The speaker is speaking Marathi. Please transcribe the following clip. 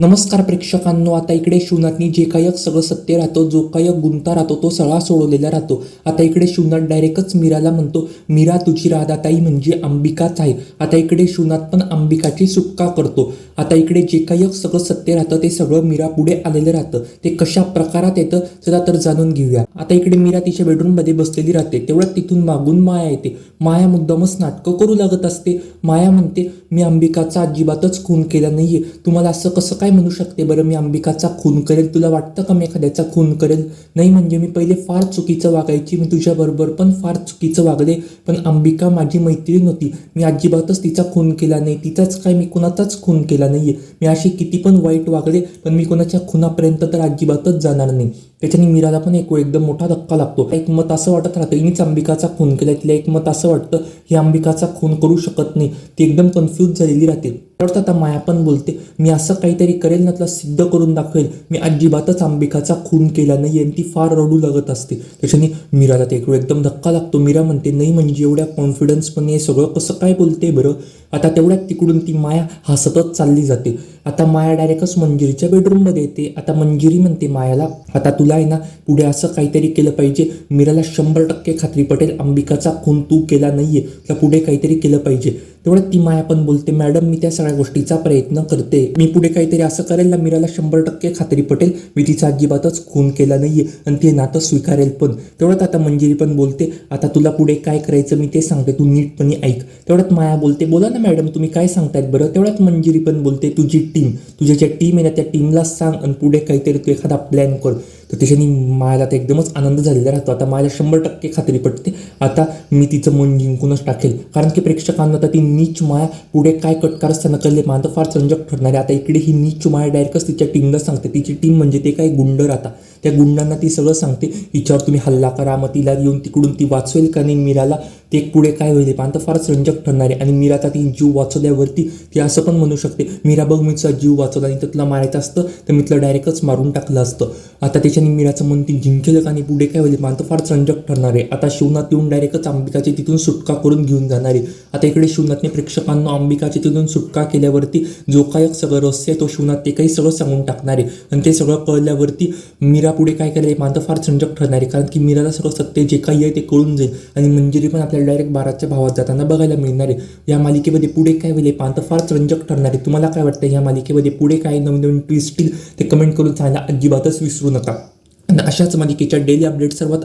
नमस्कार प्रेक्षकांनो आता इकडे शिवनाथनी जे काय सगळं सत्य राहतो जो काय गुंता राहतो तो सगळा सोडवलेला राहतो. आता इकडे शिवनाथ डायरेक्टच मीराला म्हणतो मीरा तुझी राधाताई म्हणजे अंबिकाच आहे. आता इकडे शिवनाथ पण अंबिकाची सुटका करतो. आता इकडे जे काही एक सगळं सत्य राहतं ते सगळं मीरा पुढे आलेलं राहतं. ते कशा प्रकारात येतं चला तर जाणून घेऊया. आता इकडे मीरा तिच्या बेडरूममध्ये बसलेली राहते. तेवढ्यात तिथून मागून माया येते. माया मुद्दामच नाटकं करू लागत असते. माया म्हणते मी अंबिकाचा अजिबातच खून केला नाहीये. तुम्हाला असं कसं काय म्हणू शकते बरं? मी अंबिकाचा खून करेल. तुला वाटतं का मी एखाद्याचा खून करेल? नाही म्हणजे मी पहिले फार चुकीचं वागायची. मी तुझ्याबरोबर पण फार चुकीचं वागले. पण अंबिका माझी मैत्रीण होती. मी अजिबातच तिचा खून केला नाही. तिचाच काय? मी कुणाचाच खून केला नाहीये. मी अशी किती पण वाईट वागले पण मी कोणाच्या खुनापर्यंत तर अजिबातच जाणार नाही. त्याच्याने मीराला पण एक वेळ एकदम मोठा धक्का लागतो. एक मत असं वाटत राहतं मीच अंबिकाचा खून केला. तिला एक मत असं वाटतं ही अंबिकाचा खून करू शकत नाही. ती एकदम कन्फ्यूज झालेली राहते. तर आता माया पण बोलते मी असं काहीतरी करेल ना तुला सिद्ध करून दाखवेल. मी अजिबातच अंबिकाचा खून केला नाही आणि ती फार रडू लागत असते. त्याच्याने मीराला ते एक वेळ एकदम धक्का लागतो. मीरा म्हणते नाही म्हणजे एवढ्या कॉन्फिडन्सपणे हे सगळं कसं काय बोलते बरं? आता तेवढ्यात तिकडून ती माया हसतच चालली जाते. आता माया डायरेक्टच मंजिरीच्या बेडरूममध्ये येते. आता मंजिरी म्हणते मायाला आता तुला आहे ना पुढे असं काहीतरी केलं पाहिजे. मीराला शंभर टक्के खात्री पटेल अंबिकाचा खून तू केला नाहीये तर पुढे काहीतरी केलं पाहिजे. तेवढ्यात ती माया पण बोलते मॅडम मी त्या सगळ्या गोष्टीचा प्रयत्न करते. मी पुढे काहीतरी असं करेल ना मीराला शंभर टक्के खात्री पटेल. मी तिचा अजिबातच खून केला नाहीये आणि ते नातं स्वीकारेल पण. तेवढ्यात आता मंजिरी पण बोलते आता तुला पुढे काय करायचं मी ते सांगते. तू नीटपणे ऐक. तेवढ्यात माया बोलते बोला ना मॅडम तुम्ही काय सांगतायत बरं? तेवढ्यात मंजिरी पण बोलते तुझी टीम तुझ्या ज्या टीम आहे ना त्या टीमला सांग आणि पुढे काहीतरी तू एखादा प्लॅन कर. तर त्याच्याने मायाला तर एकदमच आनंद झालेला राहतो. आता मायाला शंभर टक्के खात्री पटते. आता मी तिचं मन जिंकूनच टाकेल. कारण की प्रेक्षकांना आता ती नीच माया पुढे काय कटकारस्थानं कळले तर फार संजक ठरणार आहे. आता इकडे ही नीच माया डायरेक्टच तिच्या टीमला सांगते. तिची टीम म्हणजे ते काही गुंड राहता त्या गुंडांना ती सगळं सांगते. हिच्यावर तुम्ही हल्ला करा मग तिला येऊन तिकडून ती वाचवेल का नाही मीराला? ते पुढे काय होईल? पण फार संजक ठरणार आहे. आणि मीराचा ती जीव वाचवल्यावरती ती असं पण म्हणू शकते मीरा बघ मी तुझा जीव वाचवला आणि तर तुला मारायचं असतं तर मी तुला डायरेक्टच मारून टाकलं असतं. आता त्याच्या त्याच्याने मीराचं मन ती जिंकेल का आणि पुढे काय होईल? मात्र फार संजक ठरणार आहे. आता शिवनाथ येऊन डायरेक्टच अंबिकाची तिथून सुटका करून घेऊन जाणार आहे. आता इकडे शिवनाथने प्रेक्षकांना अंबिकाची तिथून सुटका केल्यावरती जो काय सगळं रहस्य आहे तो शिवनाथ ते काही सगळं सांगून टाकणार आहे. आणि ते सगळं कळल्यावरती मीरा पुढे काय करेल? मात्र फार संजक ठरणार आहे. कारण की मीराला सगळं सत्य जे काही आहे ते कळून जाईल. आणि मंजिरी पण आपल्याला डायरेक्ट बाराच्या भावात जाताना बघायला मिळणार आहे. या मालिकेमध्ये पुढे काय होईल? मात्र फार संजक ठरणार आहे. तुम्हाला काय वाटतं? या मालिकेमध्ये पुढे काय नवीन नवीन ट्विस्ट येईल? ते कमेंट करून सांगायला अजिबातच विसरू नका. अशाच मालिकेच्या डेली अपडेट सर्वात